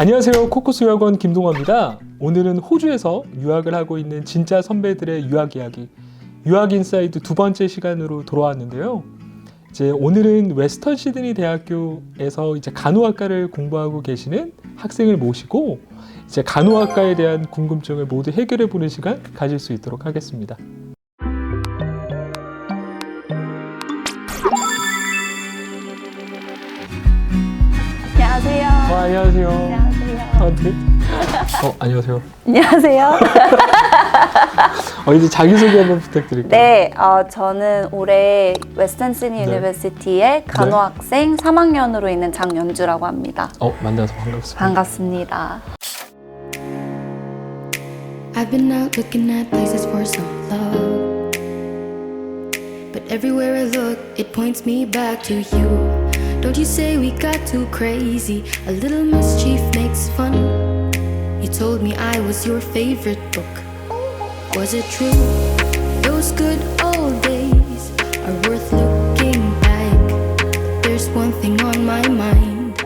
안녕하세요. 코코스 유학원 김동화입니다. 오늘은 호주에서 유학을 하고 있는 진짜 선배들의 유학 이야기, 유학 인사이드 두 번째 시간으로 돌아왔는데요. 이제 오늘은 웨스턴 시드니 대학교에서 이제 간호학과를 공부하고 계시는 학생을 모시고 이제 간호학과에 대한 궁금증을 모두 해결해 보는 시간 가질 수 있도록 하겠습니다. 안녕하세요. 어, 안녕하세요. 안녕하세요. 아, 네. 어, 안녕하세요. 안녕하세요. 어, 이제 자기소개 한번 부탁드릴게요. 네, 어, 저는 올해 웨스턴 시니 네. 유니버시티의 간호학생 3학년으로 있는 장연주라고 합니다. 어, 만나서 반갑습니다. 반갑습니다. I've been out looking at places for so long. But everywhere I look, it points me back to you. Don't you say we got too crazy? A little mischief makes fun. You told me I was your favorite book. Was it true? Those good old days are worth looking back. There's one thing on my mind.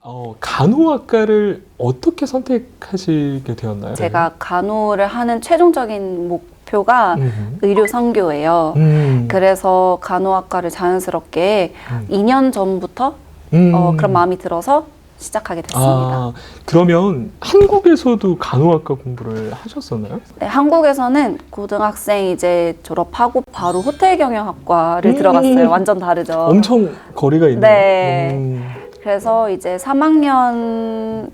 어, 간호학과를 어떻게 선택하시게 되었나요? 제가 간호를 하는 최종적인 목 표가 음. 의료 선교예요. 음. 그래서 간호학과를 자연스럽게 음. 2년 전부터 음. 어, 그런 마음이 들어서 시작하게 됐습니다. 아, 그러면 한국에서도 간호학과 공부를 하셨었나요? 네, 한국에서는 고등학생 이제 졸업하고 바로 호텔 경영학과를 음. 들어갔어요. 완전 다르죠. 엄청 거리가 있네요. 네. 음. 그래서 이제 3학년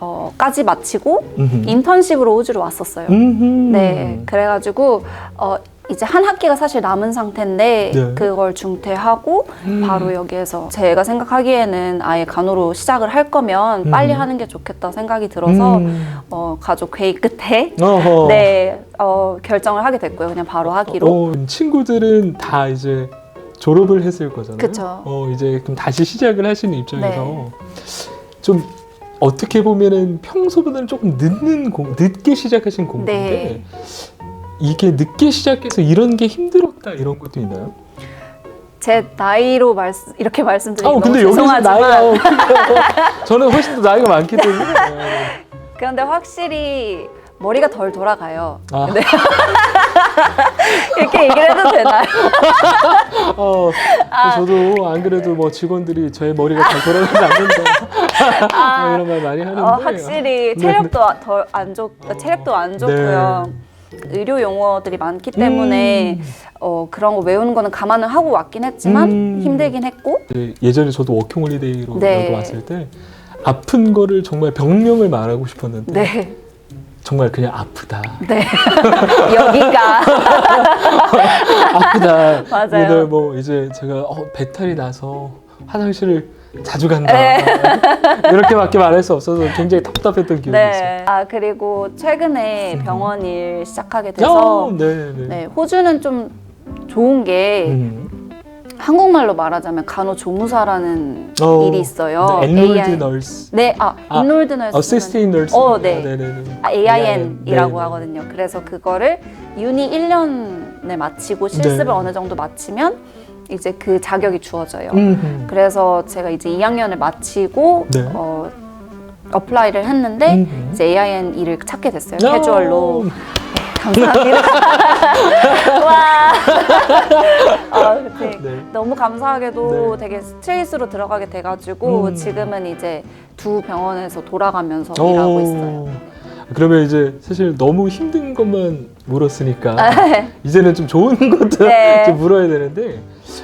어, 까지 마치고 음흠. 인턴십으로 호주로 왔었어요. 음흠. 네, 그래가지고 어, 이제 한 학기가 사실 남은 상태인데 네. 그걸 중퇴하고 음. 바로 여기에서 제가 생각하기에는 아예 간호로 시작을 할 거면 빨리 음. 하는 게 좋겠다 생각이 들어서 음. 어, 가족 회의 끝에 어허. 네 어, 결정을 하게 됐고요. 그냥 바로 하기로. 어, 친구들은 다 이제 졸업을 했을 거잖아요. 그쵸. 어, 이제 그럼 다시 시작을 하시는 입장에서 네. 좀 어떻게 보면은 평소보다는 조금 늦는 공, 늦게 시작하신 공부인데 네. 이게 늦게 시작해서 이런 게 힘들었다 이런 것도 있나요? 제 나이로 말씀 이렇게 말씀드리면 아, 근데 너무 여기서 나이가 죄송하지만 저는 훨씬 더 나이가 많기 때문에 그런데 확실히 머리가 덜 돌아가요. 아. 네. 이렇게 얘기를 해도 되나요? 어, 저도 안 그래도 뭐 직원들이 저의 머리가 잘 돌아가지 않는다 뭐 이런 말 많이 하는데 어, 확실히 네, 체력도 덜 안 좋, 체력도 안 좋고요. 의료 용어들이 많기 때문에 음. 어, 그런 거 외우는 거는 감안을 하고 왔긴 했지만 음. 힘들긴 했고 네, 예전에 저도 워킹홀리데이로 네. 왔을 때 아픈 거를 정말 병명을 말하고 싶었는데 네, 정말 그냥 아프다 네 여기가 아프다 맞아요. 오늘 뭐 이제 제가 어, 배탈이 나서 화장실을 자주 간다 네. 이렇게밖에 말할 수 없어서 굉장히 답답했던 기억이 있어요 네. 아 그리고 최근에 병원 일 시작하게 돼서 어, 네, 네. 네, 호주는 좀 좋은 게 음. 한국말로 말하자면 간호조무사라는 어, 일이 있어요. 네, 엔롤드 AI 널스 네, 아, 아, 인롤드 너스. 어시스팅 널스 어, 네. 네네네. 아, AIN이라고 네, 네. 하거든요. 그래서 그거를 유니 1년을 마치고 실습을 네. 어느 정도 마치면 이제 그 자격이 주어져요. 음. 그래서 제가 이제 2학년을 마치고 네. 어, 어플라이를 했는데 음. 이제 AIN 일을 찾게 됐어요. 어. 캐주얼로. 감사합니다. 와. 아, 그치. 네. 너무 감사하게도 네. 되게 스트레이스로 들어가게 돼가지고 음. 지금은 이제 두 병원에서 돌아가면서 오. 일하고 있어요. 그러면 이제 사실 너무 힘든 것만 물었으니까 네. 이제는 좀 좋은 것도 네. 좀 물어야 되는데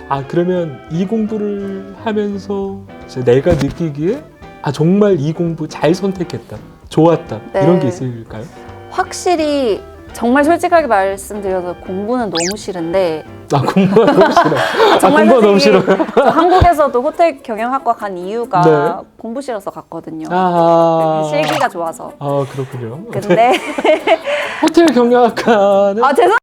아 그러면 이 공부를 하면서 내가 느끼기에 아 정말 이 공부 잘 선택했다 좋았다 네. 이런 게 있을까요? 확실히 정말 솔직하게 말씀드려서 공부는 너무 싫은데 아 공부가 너무 싫어. 아 정말 공부가 너무 솔직히 싫어요. 저 한국에서도 호텔 경영학과 간 이유가 네. 공부 싫어서 갔거든요. 아 실기가 좋아서. 아 그렇군요. 근데 호텔 경영학과는 아 죄송.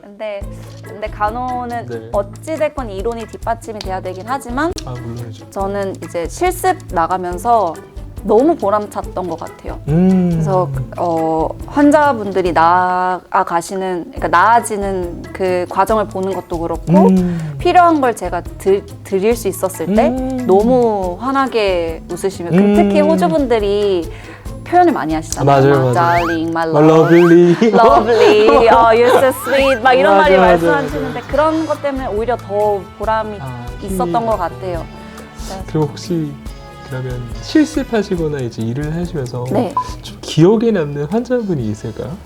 근데 근데 간호는 네. 어찌 됐건 이론이 뒷받침이 돼야 되긴 하지만 아 물론이죠. 저는 이제 실습 나가면서 너무 보람찼던 것 같아요. 음. 그래서 어, 환자분들이 나아가시는, 그러니까 나아지는 그 과정을 보는 것도 그렇고 음. 필요한 걸 제가 드, 드릴 수 있었을 때 음. 너무 환하게 웃으시면 그 음. 특히 호주 분들이 표현을 많이 하시잖아요. 맞아요, 막 맞아요. Darling, my 뭐 love, 러블리. lovely, oh, you're so sweet 막 이런 맞아, 말이 맞아, 말씀하시는데 그런 것 때문에 오히려 더 보람이 아, 있었던 힘이- 것 같아요. 그리고 혹시 그러면 실습하시거나 이제 일을 하시면서 네, 좀 기억에 남는 환자분이 있을까요?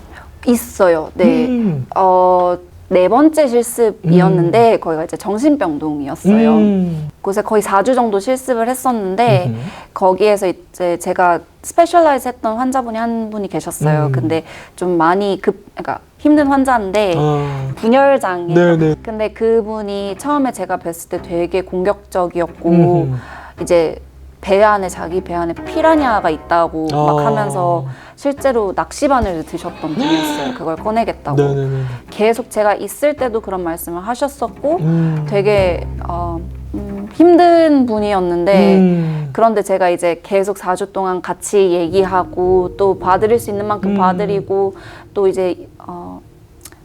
있어요. 네. 음. 어, 네 번째 실습이었는데 거기가 이제 정신병동이었어요. 음. 곳에 거의 4주 정도 실습을 했었는데 음흠. 거기에서 이제 제가 스페셜라이즈 했던 환자분이 한 분이 계셨어요. 음. 근데 좀 많이 급, 그러니까 힘든 환자인데 아, 분열장애. 네네. 근데 그분이 처음에 제가 뵀을 때 되게 공격적이었고 음흠. 이제 배 안에 자기 배 안에 피라냐가 있다고 막 아. 하면서 실제로 낚시바늘 드셨던 분이었어요. 그걸 꺼내겠다고. 네네네. 계속 제가 있을 때도 그런 말씀을 하셨었고 음. 되게 어, 음, 힘든 분이었는데 음. 그런데 제가 이제 계속 4주 동안 같이 얘기하고 또 봐드릴 수 있는 만큼 음. 봐드리고 또 이제 어,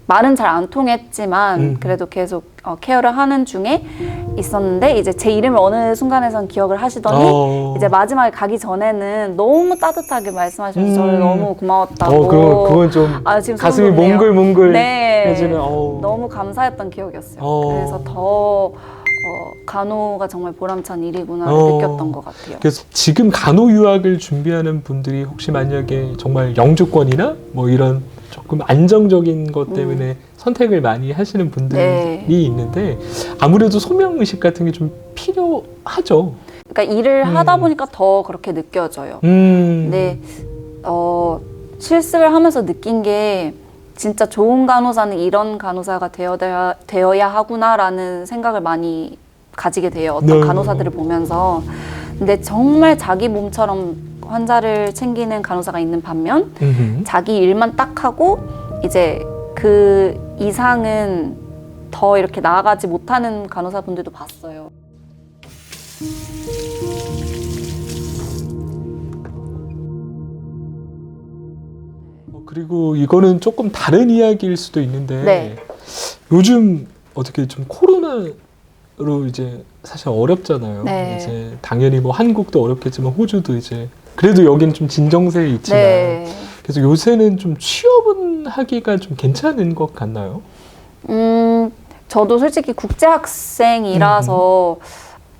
말은 잘 안 통했지만 음. 그래도 계속 어, 케어를 하는 중에 있었는데 이제 제 이름을 어느 순간에선 기억을 하시더니 어. 이제 마지막에 가기 전에는 너무 따뜻하게 말씀하셔서 음. 저를 너무 고마웠다고 어, 그건, 그건 좀 아, 지금 가슴이 소름 돋네요. 몽글몽글 네. 해지는 어우. 너무 감사했던 기억이었어요. 어. 그래서 더 어, 간호가 정말 보람찬 일이구나 어. 느꼈던 것 같아요. 그래서 지금 간호 유학을 준비하는 분들이 혹시 만약에 정말 영주권이나 뭐 이런 조금 안정적인 것 때문에 선택을 많이 하시는 분들이 음. 네. 있는데 아무래도 소명 의식 같은 게 좀 필요하죠. 그러니까 일을 음. 하다 보니까 더 그렇게 느껴져요. 음. 근데 어, 실습을 하면서 느낀 게 진짜 좋은 간호사는 이런 간호사가 되어야, 되어야 하구나라는 생각을 많이 가지게 돼요. 어떤 네. 간호사들을 보면서. 근데 정말 자기 몸처럼 환자를 챙기는 간호사가 있는 반면 음흠. 자기 일만 딱 하고 이제 그 이상은 더 이렇게 나아가지 못하는 간호사분들도 봤어요. 어, 그리고 이거는 조금 다른 이야기일 수도 있는데 네. 요즘 어떻게 좀 코로나로 이제 사실 어렵잖아요. 네. 이제 당연히 뭐 한국도 어렵겠지만 호주도 이제 그래도 여기는 좀 진정세에 있지만 네. 그래서 요새는 좀 취업은 하기가 좀 괜찮은 것 같나요? 음, 저도 솔직히 국제 학생이라서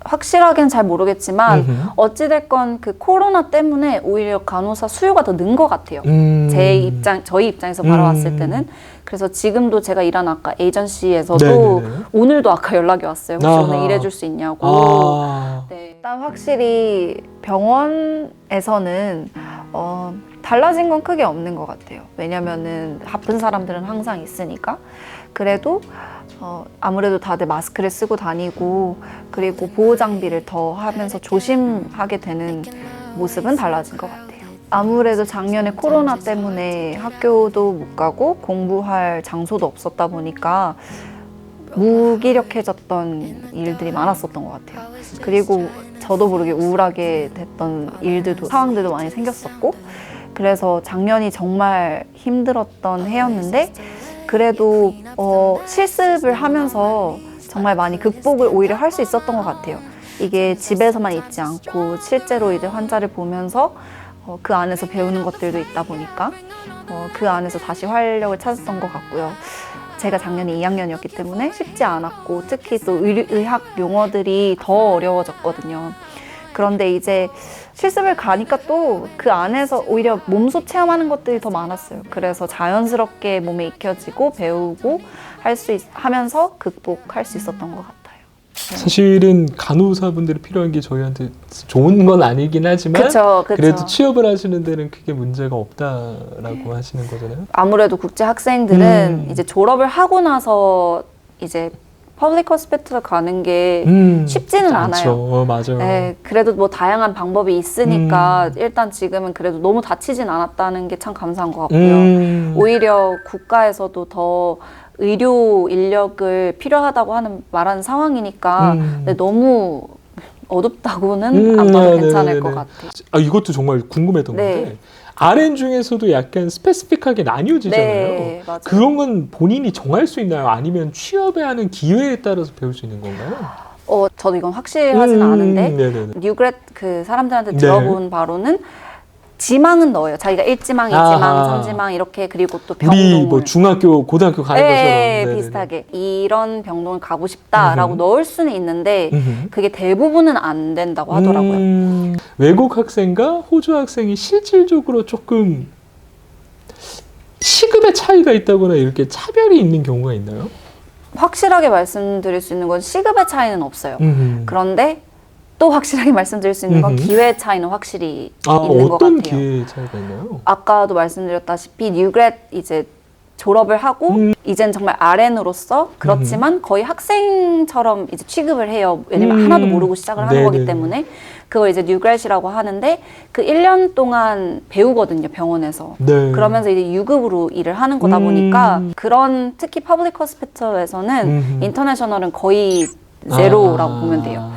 확실하게는 잘 모르겠지만 음흠. 어찌됐건 그 코로나 때문에 오히려 간호사 수요가 더 는 것 같아요. 음. 제 입장, 저희 입장에서 음. 바라봤을 때는 그래서 지금도 제가 일하는 아까 에이전시에서도 네네네. 오늘도 아까 연락이 왔어요. 혹시 아하. 오늘 일해줄 수 있냐고. 아. 네. 일단 확실히 병원에서는 어, 달라진 건 크게 없는 것 같아요. 왜냐면은 아픈 사람들은 항상 있으니까. 그래도 어, 아무래도 다들 마스크를 쓰고 다니고 그리고 보호 장비를 더 하면서 조심하게 되는 모습은 달라진 것 같아요. 아무래도 작년에 코로나 때문에 학교도 못 가고 공부할 장소도 없었다 보니까 무기력해졌던 일들이 많았었던 것 같아요. 그리고 저도 모르게 우울하게 됐던 일들도 상황들도 많이 생겼었고 그래서 작년이 정말 힘들었던 해였는데 그래도 어, 실습을 하면서 정말 많이 극복을 오히려 할 수 있었던 것 같아요. 이게 집에서만 있지 않고 실제로 이제 환자를 보면서 어, 그 안에서 배우는 것들도 있다 보니까 어, 그 안에서 다시 활력을 찾았던 것 같고요. 제가 작년에 2학년이었기 때문에 쉽지 않았고 특히 또 의, 의학 용어들이 더 어려워졌거든요. 그런데 이제 실습을 가니까 또 그 안에서 오히려 몸소 체험하는 것들이 더 많았어요. 그래서 자연스럽게 몸에 익혀지고 배우고 할 수 하면서 극복할 수 있었던 것 같아요. 사실은 간호사분들이 필요한 게 저희한테 좋은 건 아니긴 하지만 그쵸, 그쵸. 그래도 취업을 하시는 데는 크게 문제가 없다라고 하시는 거잖아요. 아무래도 국제 학생들은 음. 이제 졸업을 하고 나서 이제 퍼블릭 호스피털 가는 게 음, 쉽지는 쉽지 않아요. 어, 맞아요. 네, 그래도 뭐 다양한 방법이 있으니까 음. 일단 지금은 그래도 너무 다치진 않았다는 게 참 감사한 것 같고요. 음, 오히려 국가에서도 더 의료 인력을 필요하다고 하는 말하는 상황이니까 음. 근데 너무 어둡다고는 음, 안 봐도 네, 괜찮을 네, 것 네. 같아요. 아 이것도 정말 궁금했던 네. 건데 RN 중에서도 약간 스페시픽하게 나뉘어지잖아요. 네, 맞아요. 그런 건 본인이 정할 수 있나요? 아니면 취업에 하는 기회에 따라서 배울 수 있는 건가요? 어, 저도 이건 확실하진 음, 않은데 네네네. 뉴그렛 그 사람들한테 네. 들어본 바로는 지망은 넣어요. 자기가 1지망, 2지망, 아하. 3지망 이렇게 그리고 또 병동을 우리 뭐 중학교, 고등학교 가는 네, 것처럼 네네네. 비슷하게 이런 병동을 가고 싶다라고 음흠. 넣을 수는 있는데 음흠. 그게 대부분은 안 된다고 하더라고요. 음, 외국 학생과 호주 학생이 실질적으로 조금 시급의 차이가 있다거나 이렇게 차별이 있는 경우가 있나요? 확실하게 말씀드릴 수 있는 건 시급의 차이는 없어요. 음. 그런데 또 확실하게 말씀드릴 수 있는 건 음흠. 기회 차이는 확실히 아, 있는 것 어떤 같아요. 기회 차이가 있나요? 아까도 말씀드렸다시피 뉴그렛 이제 졸업을 하고 음. 이젠 정말 RN으로서 그렇지만 거의 학생처럼 이제 취급을 해요. 왜냐면 음. 하나도 모르고 시작을 하는 네네. 거기 때문에 그걸 이제 뉴그렛이라고 하는데 그 1년 동안 배우거든요, 병원에서. 네. 그러면서 이제 유급으로 일을 하는 거다 음. 보니까 그런 특히 퍼블릭 호스피털에서는 음흠. 인터내셔널은 거의 제로라고 아. 보면 돼요.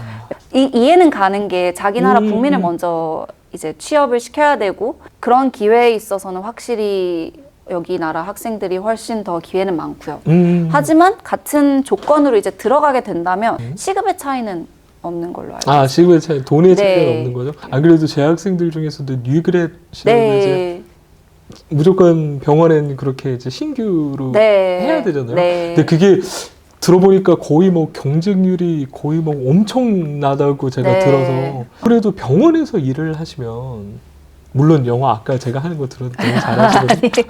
이, 이해는 가는 게 자기 나라 음. 국민을 먼저 이제 취업을 시켜야 되고 그런 기회에 있어서는 확실히 여기 나라 학생들이 훨씬 더 기회는 많고요. 음. 하지만 같은 조건으로 이제 들어가게 된다면 시급의 차이는 없는 걸로 알고 있어요. 아, 시급의 차이, 돈의 네. 없는 거죠? 안 그래도 제 학생들 중에서도 뉴그렛이라고 이제 네. 무조건 병원엔 그렇게 이제 신규로 네. 해야 되잖아요. 네. 근데 그게 들어보니까 거의 뭐 경쟁률이 거의 뭐 엄청나다고 제가 네. 들어서 그래도 병원에서 일을 하시면 물론 영어 아까 제가 하는 거 너무 잘하시거든요.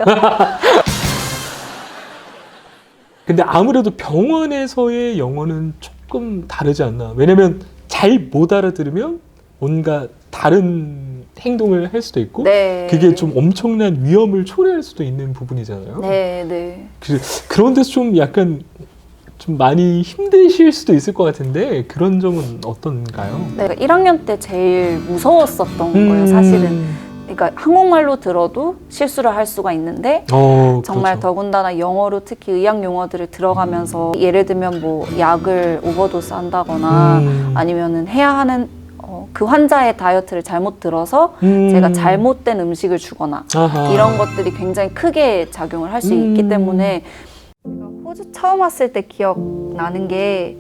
근데 아무래도 병원에서의 영어는 조금 다르지 않나. 왜냐면 잘 못 알아들으면 뭔가 다른 행동을 할 수도 있고 네. 그게 좀 엄청난 위험을 초래할 수도 있는 부분이잖아요. 네, 네. 그, 그런 데서 좀 약간 좀 많이 힘드실 수도 있을 것 같은데 그런 점은 어떤가요? 내가 1학년 때 제일 무서웠었던 음. 거예요, 사실은. 그러니까 한국말로 들어도 실수를 할 수가 있는데 어, 정말 그렇죠. 더군다나 영어로 특히 의학 용어들을 들어가면서 예를 들면 뭐 약을 오버도스 한다거나 음. 아니면은 해야 하는 어, 그 환자의 다이어트를 잘못 들어서 음. 제가 잘못된 음식을 주거나 아하. 이런 것들이 굉장히 크게 작용을 할수 음. 있기 때문에 호주 처음 왔을 때 기억 나는 게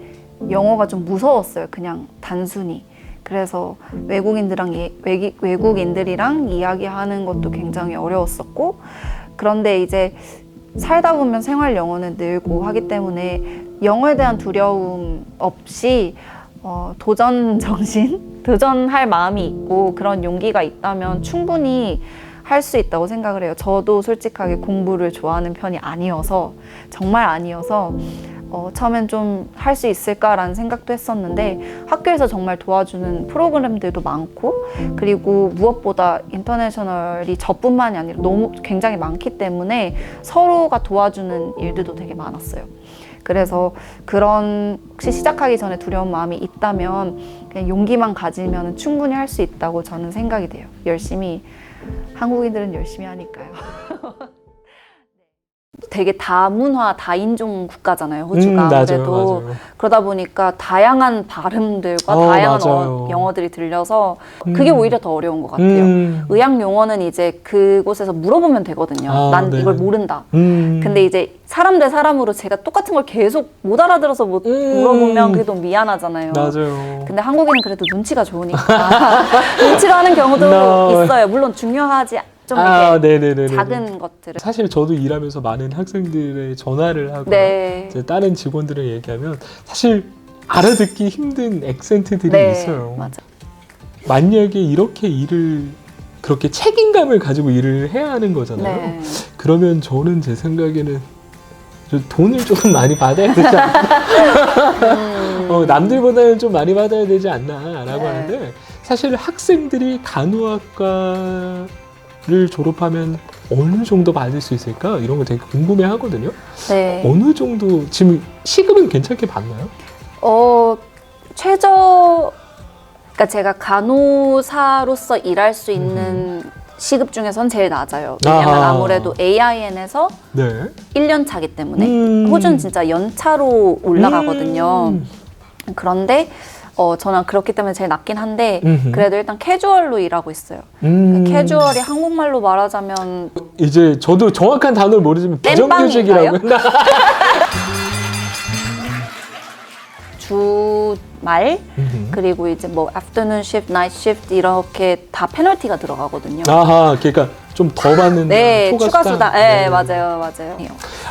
영어가 좀 무서웠어요. 그냥 단순히. 그래서 외국인들랑 예- 외기, 외국인들이랑 이야기하는 것도 굉장히 어려웠었고 그런데 이제 살다 보면 생활 영어는 늘고 하기 때문에 영어에 대한 두려움 없이 어, 도전 정신, 도전할 마음이 있고 그런 용기가 있다면 충분히 할 수 있다고 생각을 해요. 저도 솔직하게 공부를 좋아하는 편이 아니어서 정말 아니어서 어, 처음엔 좀 할 수 있을까라는 생각도 했었는데 학교에서 정말 도와주는 프로그램들도 많고 그리고 무엇보다 인터내셔널이 저뿐만이 아니라 너무 굉장히 많기 때문에 서로가 도와주는 일들도 되게 많았어요. 그래서 그런 혹시 시작하기 전에 두려운 마음이 있다면 그냥 용기만 가지면 충분히 할 수 있다고 저는 생각이 돼요. 열심히 한국인들은 열심히 하니까요. 되게 다문화 다인종 국가잖아요. 호주가 음, 맞아요, 아무래도 맞아요. 그러다 보니까 다양한 발음들과 어, 다양한 맞아요. 어, 영어들이 들려서 그게 음. 오히려 더 어려운 것 같아요. 음. 의학 용어는 이제 그곳에서 물어보면 되거든요. 아, 난 네. 이걸 모른다. 음. 근데 이제 사람 대 사람으로 제가 똑같은 걸 계속 못 알아들어서 못 음. 물어보면 그게 너무 미안하잖아요. 맞아요. 근데 한국인은 그래도 눈치가 좋으니까 눈치로 하는 경우도 No. 있어요. 물론 중요하지 좀 아, 이렇게 네네네. 작은 것들을. 사실 저도 일하면서 많은 학생들의 전화를 하고 네. 이제 다른 직원들을 얘기하면 사실 알아듣기 힘든 액센트들이 네, 있어요. 맞아. 만약에 이렇게 일을 그렇게 책임감을 가지고 일을 해야 하는 거잖아요. 네. 그러면 저는 제 생각에는 좀 돈을 조금 많이 받아야 되지 않나. 음. 어, 남들보다는 좀 많이 받아야 되지 않나라고 네. 하는데 사실 학생들이 간호학과 를 졸업하면 어느 정도 받을 수 있을까 이런 거 되게 궁금해 하거든요. 네. 어느 정도 지금 시급은 괜찮게 받나요? 어, 최저, 그러니까 제가 간호사로서 일할 수 있는 시급 중에선 제일 낮아요. 왜냐면 아하. 아 무래도 AIN에서 네. 1년 차기 때문에 음. 호주는 진짜 연차로 올라가거든요. 음. 그런데 어, 저는 그렇기 때문에 제일 낫긴 한데 음흠. 그래도 일단 캐주얼로 일하고 있어요. 음. 캐주얼이 한국말로 말하자면 이제 저도 정확한 단어를 모르지만? 비정규직이라고 했나? 주말 음흠. 그리고 이제 뭐 afternoon shift, night shift 이렇게 다 페널티가 들어가거든요. 아하, 그러니까 좀 더 받는 네, 추가 수당. 수당. 네, 맞아요, 맞아요.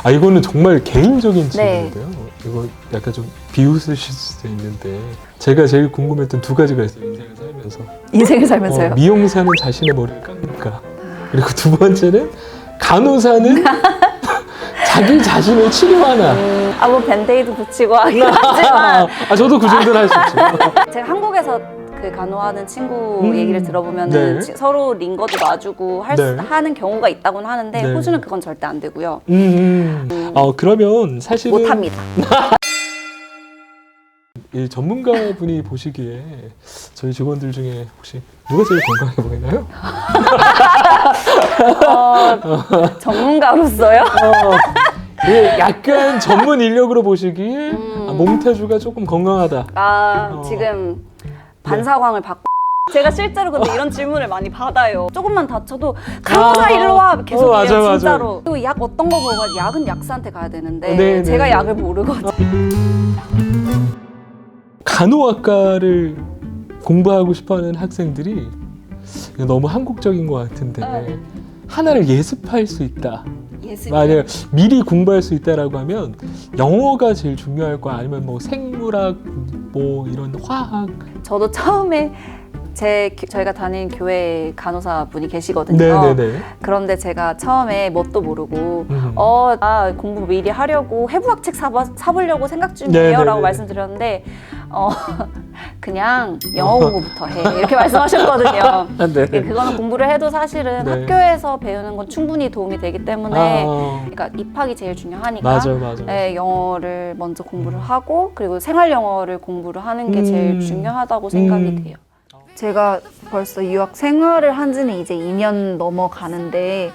아 이거는 정말 개인적인 네. 질문인데요. 이거 약간 좀 비웃으실 수도 있는데 제가 제일 궁금했던 두 가지가 있어요. 인생을 살면서 인생을 살면서요. 어, 미용사는 자신의 머리를 깎니까 그리고 두 번째는 간호사는 자기 자신을 치료하나. 아, 뭐 밴데이드 붙이고 하긴 하지만 아 저도 그 정도는 할 수 있죠. 제가 한국에서 그 간호하는 친구 음. 얘기를 들어보면 네. 은 서로 링거도 놔주고 할 수- 네. 하는 경우가 있다고는 하는데 네. 호주는 그건 절대 안 되고요. 음, 음. 어 그러면 사실은 못합니다. 이 전문가분이 보시기에 저희 직원들 중에 혹시 누가 제일 건강해 보이나요? 어, 전문가로서요? 어, 예, 약간 전문 인력으로 보시기에 음. 아, 몽타주가 조금 건강하다. 아 어. 지금 반사광을 받고 제가 실제로 근데 이런 질문을 많이 받아요. 조금만 다쳐도 간호사 아. 일로 와 계속 어, 맞아, 이래요 맞아. 진짜로. 그리고 약 어떤 거 먹어? 약은 약사한테 가야 되는데 네, 네, 제가 네. 약을 모르거든요. 간호학과를 공부하고 싶어하는 학생들이 너무 한국적인 것 같은데 네. 하나를 예습할 수 있다. 예습. 만약 미리 공부할 수 있다라고 하면 영어가 제일 중요할 거야. 아니면 뭐 생물학, 뭐 이런 화학. 저도 처음에 제 교- 저희가 다닌 교회 간호사 분이 계시거든요. 네네네. 그런데 제가 처음에 뭣도 모르고 음. 어, 나 공부 미리 하려고 해부학 책 사봐, 사보려고 생각 네네네. 중이에요 라고 말씀드렸는데 어, 그냥 영어 공부부터 해 이렇게 말씀하셨거든요. 아, 네. 예, 그거는 공부를 해도 사실은 네. 학교에서 배우는 건 충분히 도움이 되기 때문에 아, 그러니까 입학이 제일 중요하니까 맞아요, 맞아요. 예, 영어를 먼저 공부를 하고 그리고 생활 영어를 공부를 하는 게 제일 음. 중요하다고 생각이 음. 돼요. 제가 벌써 유학 생활을 한 지는 이제 2년 넘어가는데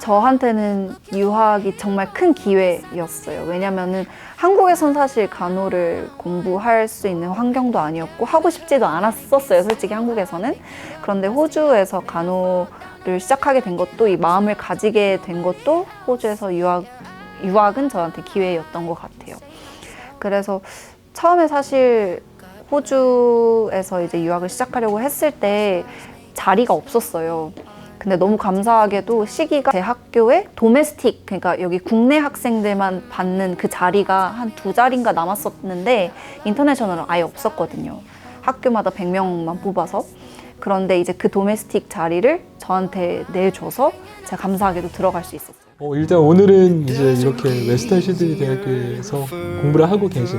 저한테는 유학이 정말 큰 기회였어요. 왜냐면은 한국에선 사실 간호를 공부할 수 있는 환경도 아니었고 하고 싶지도 않았었어요. 솔직히 한국에서는. 그런데 호주에서 간호를 시작하게 된 것도 이 마음을 가지게 된 것도 호주에서 유학 유학은 저한테 기회였던 것 같아요. 그래서 처음에 사실 호주에서 이제 유학을 시작하려고 했을 때 자리가 없었어요. 근데 너무 감사하게도 시기가 제 학교에 도메스틱 그러니까 여기 국내 학생들만 받는 그 자리가 한 두 자리인가 남았었는데 인터내셔널은 아예 없었거든요. 학교마다 100명만 뽑아서 그런데 이제 그 도메스틱 자리를 저한테 내줘서 제가 감사하게도 들어갈 수 있었어요. 어, 일단 오늘은 이제 이렇게 웨스턴 시드니 대학교에서 공부를 하고 계신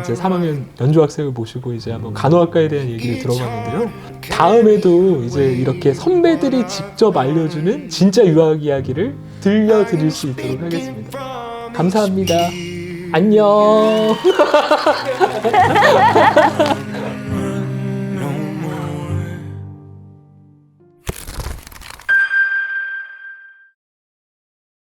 이제 3학년 연주 학생을 모시고 이제 한번 간호학과에 대한 얘기를 들어봤는데요. 다음에도 이제 이렇게 선배들이 직접 알려주는 진짜 유학 이야기를 들려드릴 수 있도록 하겠습니다. 감사합니다. 안녕.